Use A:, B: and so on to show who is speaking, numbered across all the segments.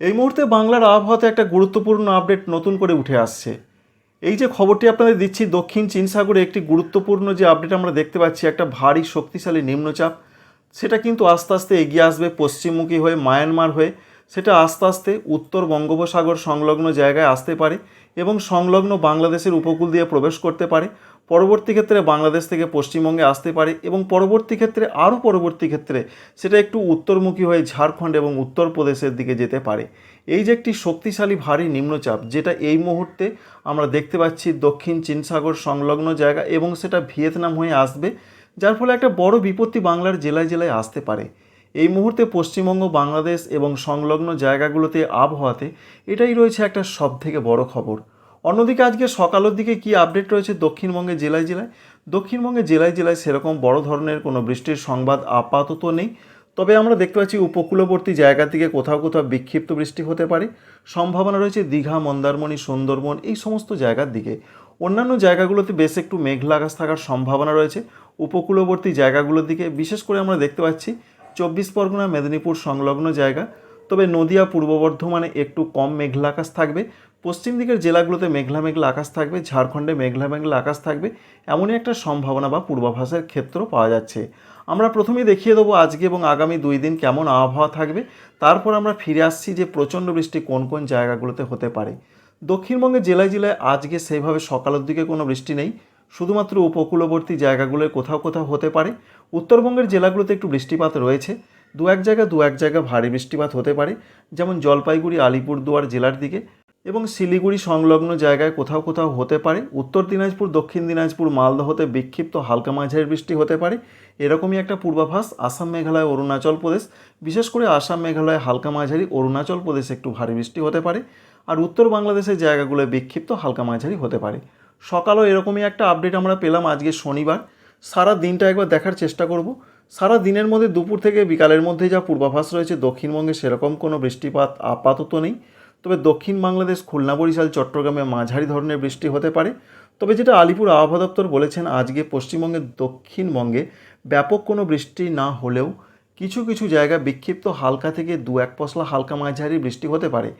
A: এই মুহূর্তে বাংলার আবহাওয়াতে একটা গুরুত্বপূর্ণ আপডেট নতুন করে উঠে আসছে। এই যে খবরটি আপনাদের দিচ্ছি, দক্ষিণ চীন সাগরে একটি গুরুত্বপূর্ণ যে আপডেট আমরা দেখতে পাচ্ছি, একটা ভারী শক্তিশালী নিম্নচাপ। সেটা কিন্তু আস্তে আস্তে এগিয়ে আসবে পশ্চিমমুখী হয়ে, মায়ানমার হয়ে। সেটা আস্তে আস্তে উত্তর বঙ্গোপসাগর সংলগ্ন জায়গায় আসতে পারে এবং সংলগ্ন বাংলাদেশের উপকূল দিয়ে প্রবেশ করতে পারে। পরবর্তী ক্ষেত্রে বাংলাদেশ থেকে পশ্চিমবঙ্গে আসতে পারে এবং পরবর্তী ক্ষেত্রে আরও পরবর্তী ক্ষেত্রে সেটা একটু উত্তরমুখী হয়ে ঝাড়খণ্ড এবং উত্তরপ্রদেশের দিকে যেতে পারে। এই যে একটি শক্তিশালী ভারী নিম্নচাপ যেটা এই মুহূর্তে আমরা দেখতে পাচ্ছি দক্ষিণ চীন সাগর সংলগ্ন জায়গা এবং সেটা ভিয়েতনাম হয়ে আসবে, যার ফলে একটা বড় বিপত্তি বাংলার জেলায় জেলায় আসতে পারে। এই মুহূর্তে পশ্চিমবঙ্গ, বাংলাদেশ এবং সংলগ্ন জায়গাগুলোতে আবহাওয়াতে এটাই রয়েছে একটা সব থেকে বড় খবর। অন্যদিকে আজকে সকালের দিকে কি আপডেট রয়েছে দক্ষিণবঙ্গে জেলায় জেলায়? দক্ষিণবঙ্গে জেলায় জেলায় সেরকম বড় ধরনের কোনো বৃষ্টির সংবাদ আপাতত নেই। তবে আমরা দেখতে পাচ্ছি উপকূলবর্তী জায়গা থেকে কোথাও কোথাও বিক্ষিপ্ত বৃষ্টি হতে পারে। সম্ভাবনা রয়েছে দীঘা, মন্দারমণি, সুন্দরবন এই সমস্ত জায়গার দিকে। অন্যান্য জায়গাগুলোতে বেশ একটু মেঘলা আকাশ থাকার সম্ভাবনা রয়েছে। উপকূলবর্তী জায়গাগুলোর দিকে বিশেষ করে আমরা দেখতে পাচ্ছি চব্বিশ পরগনা, মেদিনীপুর সংলগ্ন জায়গা। তবে নদিয়া, পূর্ব বর্ধমানে একটু কম মেঘলা আকাশ থাকবে। পশ্চিম দিকের জেলাগুলোতে মেঘলা মেঘলা আকাশ থাকবে, ঝাড়খণ্ডে মেঘলা মেঘলা আকাশ থাকবে, এমনই একটা সম্ভাবনা বা পূর্বাভাসের ক্ষেত্র পাওয়া যাচ্ছে। আমরা প্রথমেই দেখিয়ে দেবো আজকে এবং আগামী দুই দিন কেমন আবহাওয়া থাকবে, তারপর আমরা ফিরে আসছি যে প্রচণ্ড বৃষ্টি কোন কোন জায়গাগুলোতে হতে পারে। দক্ষিণবঙ্গের জেলায় জেলায় আজকে সেইভাবে সকালের দিকে কোনো বৃষ্টি নেই, শুধুমাত্র উপকূলবর্তী জায়গাগুলোয় কোথাও কোথাও হতে পারে। উত্তরবঙ্গের জেলাগুলোতে একটু বৃষ্টিপাত রয়েছে, দু এক জায়গা দু এক জায়গা ভারী বৃষ্টিপাত হতে পারে, যেমন জলপাইগুড়ি, আলিপুরদুয়ার জেলার দিকে এবং শিলিগুড়ি সংলগ্ন জায়গায় কোথাও কোথাও হতে পারে। উত্তর দিনাজপুর, দক্ষিণ দিনাজপুর মালদহতে বিক্ষিপ্ত হালকা মাঝারি বৃষ্টি হতে পারে। এরকমই একটা পূর্বাভাস আসাম মেঘালয়, অরুণাচল প্রদেশ। বিশেষ করে আসাম মেঘালয় হালকা মাঝারি, অরুণাচল প্রদেশে একটু ভারী বৃষ্টি হতে পারে। আর উত্তর বাংলাদেশের জায়গাগুলোয় বিক্ষিপ্ত হালকা মাঝারি হতে পারে। সকালও এরকমই একটা আপডেট আমরা পেলাম আজকে শনিবার। সারা দিনটা একবার দেখার চেষ্টা করব। সারা দিনের মধ্যে দুপুর থেকে বিকালের মধ্যে যা পূর্বাভাস রয়েছে, দক্ষিণবঙ্গে সেরকম কোনো বৃষ্টিপাত আপাতত নেই। তবে দক্ষিণ বাংলাদেশ, খুলনা, বরিশাল, চট্টগ্রামে মাঝারি ধরনের বৃষ্টি হতে পারে। তবে যেটা আলিপুর আবহাওয়া দপ্তর বলেছেন, আজকে পশ্চিমবঙ্গের দক্ষিণবঙ্গে ব্যাপক কোনো বৃষ্টি না হলেও কিছু কিছু জায়গা বিক্ষিপ্ত হালকা থেকে দু এক পশলা হালকা মাঝারি বৃষ্টি হতে পারে।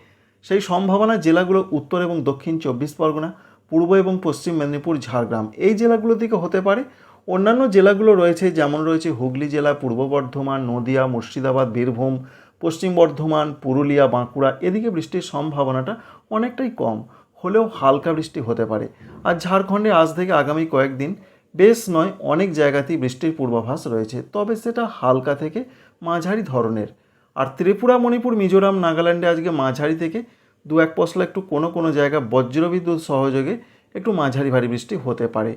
A: সেই সম্ভাবনা জেলাগুলো উত্তর এবং দক্ষিণ চব্বিশ পরগনা, পূর্ব এবং পশ্চিম মেদিনীপুর, ঝাড়গ্রাম এই জেলাগুলো দিকে হতে পারে। অন্যান্য জেলাগুলো রয়েছে, যেমন রয়েছে হুগলি জেলা, পূর্ব বর্ধমান, নদিয়া, মুর্শিদাবাদ, বীরভূম পশ্চিম বর্ধমান, পুরুলিয়া, বাঁকুড়া, এদিকে বৃষ্টির সম্ভাবনাটা অনেকটাই কম, হলেও হালকা বৃষ্টি হতে পারে। আর ঝাড়খণ্ডে আজ থেকে আগামী কয়েকদিন বেশ নয়, অনেক জায়গাতেই বৃষ্টির পূর্বাভাস রয়েছে, তবে সেটা হালকা থেকে মাঝারি ধরনের। আর ত্রিপুরা, মণিপুর, মিজোরাম, নাগাল্যান্ডে আজকে মাঝারি থেকে দু এক পশলা একটু কোনো কোনো জায়গা বজ্রবিদ্যুৎ সহযোগে একটু মাঝারি ভারী বৃষ্টি হতে পারে।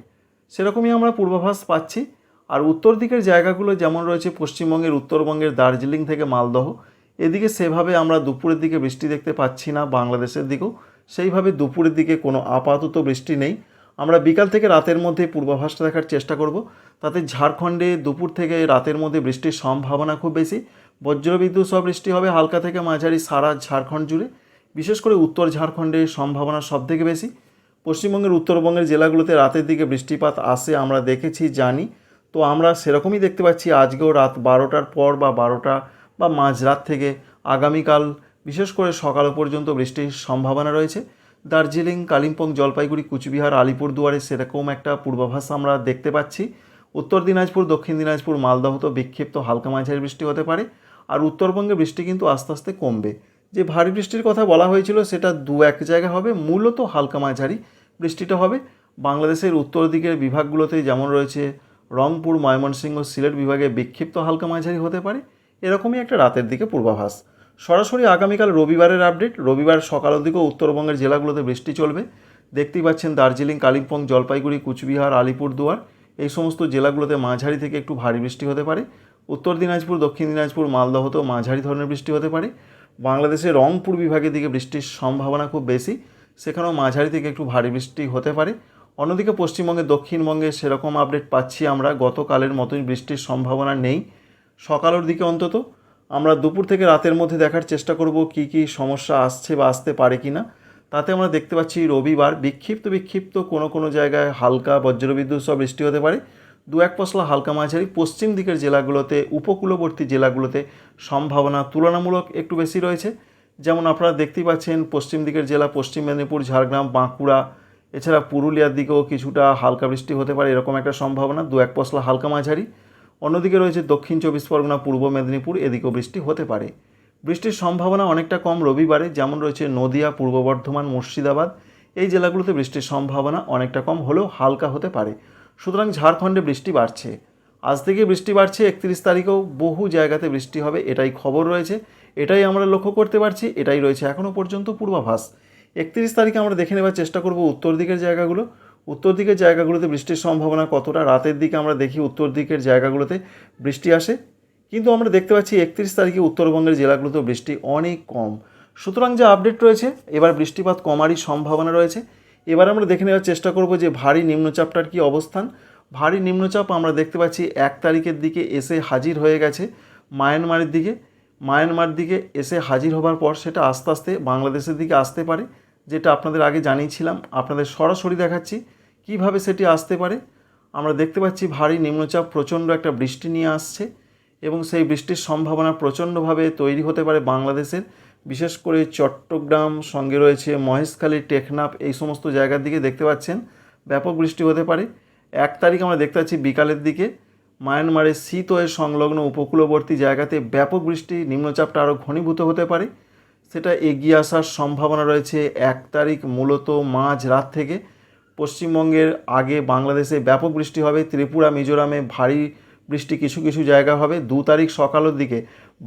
A: সেরকমই আমরা পূর্বাভাস পাচ্ছি। আর উত্তর দিকের জায়গাগুলো যেমন রয়েছে পশ্চিমবঙ্গের, উত্তরবঙ্গের দার্জিলিং থেকে মালদহ এদিকে সেভাবে আমরা দুপুরের দিকে বৃষ্টি দেখতে পাচ্ছি না বাংলাদেশের দিকেও। সেইভাবে দুপুরের দিকে কোনো আপাতত বৃষ্টি নেই। আমরা বিকাল থেকে রাতের মধ্যে পূর্বাভাসটা দেখার চেষ্টা করব। তাতে ঝাড়খণ্ডে দুপুর থেকে রাতের মধ্যে বৃষ্টির সম্ভাবনা খুব বেশি। বজ্রবিদ্যুৎ সহ বৃষ্টি হবে হালকা থেকে মাঝারি সারা ঝাড়খণ্ড জুড়ে। বিশেষ করে উত্তর ঝাড়খণ্ডে সম্ভাবনা সব থেকে বেশি। পশ্চিমবঙ্গের, উত্তরবঙ্গের জেলাগুলোতে রাতের দিকে বৃষ্টিপাত আসে আমরা দেখেছি, জানি। তো আমরা সেরকমই দেখতে পাচ্ছি আজকেও রাত বারোটার পর বা বারোটা বা মাঝরাত থেকে আগামীকাল, বিশেষ করে সকাল পর্যন্ত বৃষ্টির সম্ভাবনা রয়েছে। দার্জিলিং, কালিম্পং, জলপাইগুড়ি, কুচবিহার, আলিপুরদুয়ারে সেরকম একটা পূর্বাভাস আমরা দেখতে পাচ্ছি। উত্তর দিনাজপুর, দক্ষিণ দিনাজপুর, মালদহ তো বিক্ষিপ্ত হালকা মাঝারি বৃষ্টি হতে পারে। আর উত্তরবঙ্গে বৃষ্টি কিন্তু আস্তে আস্তে কমবে। যে ভারী বৃষ্টির কথা বলা হয়েছিল, সেটা দু এক জায়গা হবে, মূলত হালকা মাঝারি বৃষ্টিটা হবে। বাংলাদেশের উত্তর দিকের বিভাগগুলোতে যেমন রয়েছে রংপুর, ময়মনসিংহ, সিলেট বিভাগে বিক্ষিপ্ত হালকা মাঝারি হতে পারে। এরকমই একটা রাতের দিকে পূর্বাভাস। সরাসরি আগামীকাল রবিবারের আপডেট রবিবার সকালের দিকেও উত্তরবঙ্গের জেলাগুলোতে বৃষ্টি চলবে। দেখতেই পাচ্ছেন দার্জিলিং, কালিম্পং, জলপাইগুড়ি, কুচবিহার, আলিপুরদুয়ার এই সমস্ত জেলাগুলোতে মাঝারি থেকে একটু ভারী বৃষ্টি হতে পারে। উত্তর দিনাজপুর, দক্ষিণ দিনাজপুর মালদহতেও মাঝারি ধরনের বৃষ্টি হতে পারে। বাংলাদেশের রংপুর বিভাগের দিকে বৃষ্টির সম্ভাবনা খুব বেশি। সেখানেও মাঝারি থেকে একটু ভারী বৃষ্টি হতে পারে। অন্যদিকে পশ্চিমবঙ্গে দক্ষিণবঙ্গে সেরকম আপডেট পাচ্ছি আমরা। গতকালের মতোই বৃষ্টির সম্ভাবনা নেই। সকালের দিকে অন্তত, আমরা দুপুর থেকে রাতের মধ্যে দেখার চেষ্টা করব কি কি সমস্যা আসছে বা আসতে পারে কি না। তাতে আমরা দেখতে পাচ্ছি রবিবার বিক্ষিপ্ত বিক্ষিপ্ত কোনো কোনো জায়গায় হালকা বজ্রবিদ্যুৎ সব বৃষ্টি হতে পারে। দু এক পশলা হালকা মাঝারি পশ্চিম দিকের জেলাগুলোতে, উপকূলবর্তী জেলাগুলোতে সম্ভাবনা তুলনামূলক একটু বেশি রয়েছে। যেমন আপনারা দেখতেই পাচ্ছেন পশ্চিম দিকের জেলা, পশ্চিম মেদিনীপুর, ঝাড়গ্রাম, বাঁকুড়া, এছাড়া পুরুলিয়ার দিকেও কিছুটা হালকা বৃষ্টি হতে পারে এরকম একটা সম্ভাবনা। দু এক পশলা হালকা মাঝারি। অন্যদিকে রয়েছে দক্ষিণ চব্বিশ পরগনা, পূর্ব মেদিনীপুর, এদিকেও বৃষ্টি হতে পারে। বৃষ্টির সম্ভাবনা অনেকটা কম রবিবারে, যেমন রয়েছে নদিয়া, পূর্ব বর্ধমান, মুর্শিদাবাদ। এই জেলাগুলোতে বৃষ্টির সম্ভাবনা অনেকটা কম হলেও হালকা হতে পারে। সুতরাং ঝাড়খণ্ডে বৃষ্টি বাড়ছে। আজ থেকে বৃষ্টি বাড়ছে, একত্রিশ তারিখেও বহু জায়গাতে বৃষ্টি হবে, এটাই খবর রয়েছে। এটাই আমরা লক্ষ্য করতে পারছি, এটাই রয়েছে এখনও পর্যন্ত পূর্বাভাস। একত্রিশ তারিখে আমরা দেখে নেবার চেষ্টা করব উত্তর দিকের জায়গাগুলো। উত্তর দিকের জায়গাগুলোতে বৃষ্টির সম্ভাবনা কতটা? রাতের দিকে আমরা দেখি উত্তর দিকের জায়গাগুলোতে বৃষ্টি আসে। কিন্তু আমরা দেখতে পাচ্ছি একত্রিশ তারিখে উত্তরবঙ্গের জেলাগুলোতেও বৃষ্টি অনেক কম। সুতরাং যে আপডেট রয়েছে, এবার বৃষ্টিপাত কমারই সম্ভাবনা রয়েছে। এবার আমরা দেখে নেওয়ার চেষ্টা করব যে ভারী নিম্নচাপটার কি অবস্থান। ভারী নিম্নচাপ আমরা দেখতে পাচ্ছি এক তারিখের দিকে এসে হাজির হয়ে গেছে মায়ানমারের দিকে। মায়ানমার দিকে এসে হাজির হবার পর সেটা আস্তে আস্তে বাংলাদেশের দিকে আসতে পারে। যেটা আপনাদের আগে জানিয়েছিলাম, আপনাদের সরাসরি দেখাচ্ছি কীভাবে সেটি আসতে পারে। আমরা দেখতে পাচ্ছি ভারী নিম্নচাপ, প্রচণ্ড একটা বৃষ্টি নিয়ে আসছে এবং সেই বৃষ্টির সম্ভাবনা প্রচণ্ডভাবে তৈরি হতে পারে বাংলাদেশের। বিশেষ করে চট্টগ্রাম, সঙ্গে রয়েছে মহেশখালী, টেকনাফ, এই সমস্ত জায়গার দিকে দেখতে পাচ্ছেন ব্যাপক বৃষ্টি হতে পারে। এক তারিখ আমরা দেখতে পাচ্ছি বিকালের দিকে মায়ানমারের শীতয়ের সংলগ্ন উপকূলবর্তী জায়গাতে ব্যাপক বৃষ্টি, নিম্নচাপটা আরও ঘনীভূত হতে পারে। সেটা এগিয়ে আসার সম্ভাবনা রয়েছে এক তারিখ মূলত মাঝ রাত থেকে। পশ্চিমবঙ্গের আগে বাংলাদেশে ব্যাপক বৃষ্টি হবে, ত্রিপুরা, মিজোরামে ভারী বৃষ্টি কিছু কিছু জায়গা হবে। দু তারিখ সকালের দিকে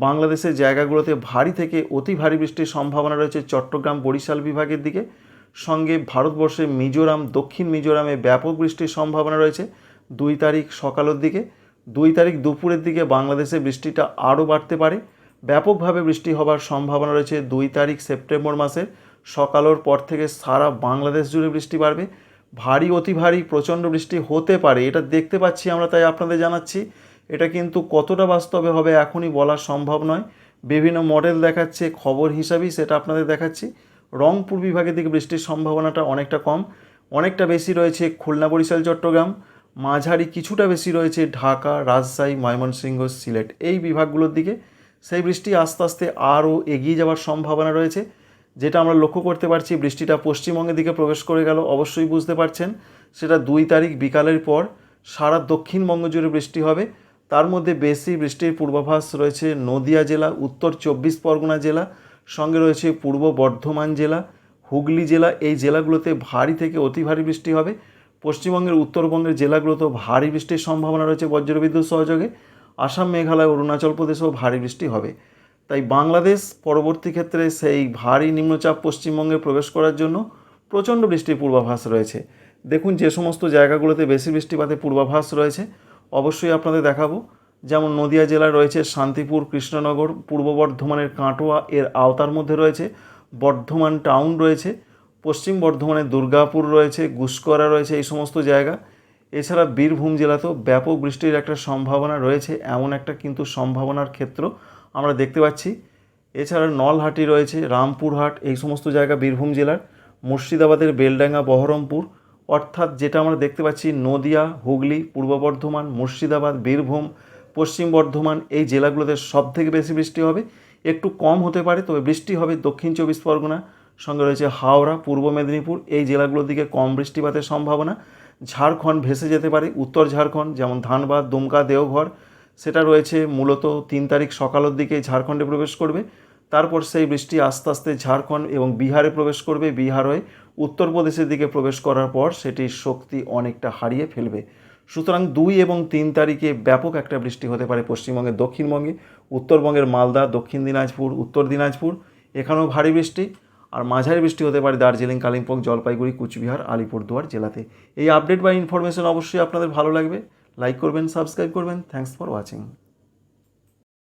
A: বাংলাদেশের জায়গাগুলোতে ভারী থেকে অতি ভারী বৃষ্টির সম্ভাবনা রয়েছে চট্টগ্রাম, বরিশাল বিভাগের দিকে। সঙ্গে ভারতবর্ষে মিজোরাম, দক্ষিণ মিজোরামে ব্যাপক বৃষ্টির সম্ভাবনা রয়েছে দুই তারিখ সকালের দিকে দুই তারিখ দুপুরের দিকে বাংলাদেশে বৃষ্টিটা আরও বাড়তে পারে। ব্যাপকভাবে বৃষ্টি হবার সম্ভাবনা রয়েছে দুই তারিখ সেপ্টেম্বর মাসের। সকালের পর থেকে সারা বাংলাদেশ জুড়ে বৃষ্টি বাড়বে। ভারী, অতি ভারী, প্রচণ্ড বৃষ্টি হতে পারে, এটা দেখতে পাচ্ছি আমরা, তাই আপনাদের জানাচ্ছি। এটা কিন্তু কতটা বাস্তবে হবে এখনই বলা সম্ভব নয়। বিভিন্ন মডেল দেখাচ্ছে, খবর হিসাবেই সেটা আপনাদের দেখাচ্ছি। রংপুর বিভাগের দিকে বৃষ্টির সম্ভাবনাটা অনেকটা কম। অনেকটা বেশি রয়েছে খুলনা, বরিশাল, চট্টগ্রাম। মাঝারি কিছুটা বেশি রয়েছে ঢাকা, রাজশাহী, ময়মনসিংহ, সিলেট। এই বিভাগগুলোর দিকে সেই বৃষ্টি আস্তে আস্তে আরও এগিয়ে যাওয়ার সম্ভাবনা রয়েছে, যেটা আমরা লক্ষ্য করতে পারছি বৃষ্টিটা পশ্চিমবঙ্গের দিকে প্রবেশ করে গেল। অবশ্যই বুঝতে পারছেন, সেটা দুই তারিখ বিকালের পর সারা দক্ষিণবঙ্গ জুড়ে বৃষ্টি হবে। তার মধ্যে বেশি বৃষ্টির পূর্বাভাস রয়েছে নদিয়া জেলা, উত্তর চব্বিশ পরগনা জেলা, সঙ্গে রয়েছে পূর্ব বর্ধমান জেলা, হুগলি জেলা। এই জেলাগুলোতে ভারী থেকে অতি ভারী বৃষ্টি হবে। পশ্চিমবঙ্গের উত্তরবঙ্গের জেলাগুলোতেও ভারী বৃষ্টির সম্ভাবনা রয়েছে বজ্রবিদ্যুৎ সহযোগে। আসাম, মেঘালয়, অরুণাচল প্রদেশেও ভারী বৃষ্টি হবে। তাই বাংলাদেশ পরবর্তী ক্ষেত্রে সেই ভারী নিম্নচাপ পশ্চিমবঙ্গে প্রবেশ করার জন্য প্রচণ্ড বৃষ্টির পূর্বাভাস রয়েছে। দেখুন, যে সমস্ত জায়গাগুলোতে বেশি বৃষ্টিপাতের পূর্বাভাস রয়েছে, অবশ্যই আপনাদের দেখাবো। যেমন নদিয়া জেলায় রয়েছে শান্তিপুর, কৃষ্ণনগর, পূর্ব বর্ধমানের কাটোয়া, এর আওতার মধ্যে রয়েছে বর্ধমান টাউন রয়েছে, পশ্চিম বর্ধমানের দুর্গাপুর রয়েছে, গুসকরা রয়েছে, এই সমস্ত জায়গা। এছাড়া বীরভূম জেলাতেও ব্যাপক বৃষ্টির একটা সম্ভাবনা রয়েছে, এমন একটা কিন্তু সম্ভাবনার ক্ষেত্র আমরা দেখতে পাচ্ছি। এছাড়া নলহাটি রয়েছে, রামপুরহাট, এই সমস্ত জায়গা বীরভূম জেলার। মুর্শিদাবাদের বেলডাঙ্গা, বহরমপুর, অর্থাৎ যেটা আমরা দেখতে পাচ্ছি, নদিয়া, হুগলি, পূর্ব বর্ধমান, মুর্শিদাবাদ, বীরভূম, পশ্চিম বর্ধমান, এই জেলাগুলোতে সব থেকে বেশি বৃষ্টি হবে। একটু কম হতে পারে, তবে বৃষ্টি হবে দক্ষিণ চব্বিশ পরগনা, সঙ্গে রয়েছে হাওড়া, পূর্ব মেদিনীপুর, এই জেলাগুলোর দিকে কম বৃষ্টিপাতের সম্ভাবনা। ঝাড়খণ্ড ভেসে যেতে পারে, উত্তর ঝাড়খণ্ড, যেমন ধানবাদ, দুমকা, দেওঘর। সেটা রয়েছে মূলত তিন তারিখ সকালের দিকে ঝাড়খণ্ডে প্রবেশ করবে। তারপর সেই বৃষ্টি আস্তে আস্তে ঝাড়খণ্ড এবং বিহারে প্রবেশ করবে। বিহার হয়ে উত্তরপ্রদেশের দিকে প্রবেশ করার পর সেটির শক্তি অনেকটা হারিয়ে ফেলবে। সুতরাং দুই এবং তিন তারিখে ব্যাপক একটা বৃষ্টি হতে পারে পশ্চিমবঙ্গের দক্ষিণবঙ্গে, উত্তরবঙ্গের মালদা, দক্ষিণ দিনাজপুর, উত্তর দিনাজপুর। এখানেও ভারী বৃষ্টি। আর মাঝারি বৃষ্টি হতে পারে দার্জিলিং, কালিম্পং, জলপাইগুড়ি, কুচবিহার, আলিপুরদুয়ার জেলাতে। এই আপডেট বা ইনফরমেশন অবশ্যই আপনাদের ভালো লাগবে। লাইক করবেন সাবস্ক্রাইব করবেন। Thanks for watching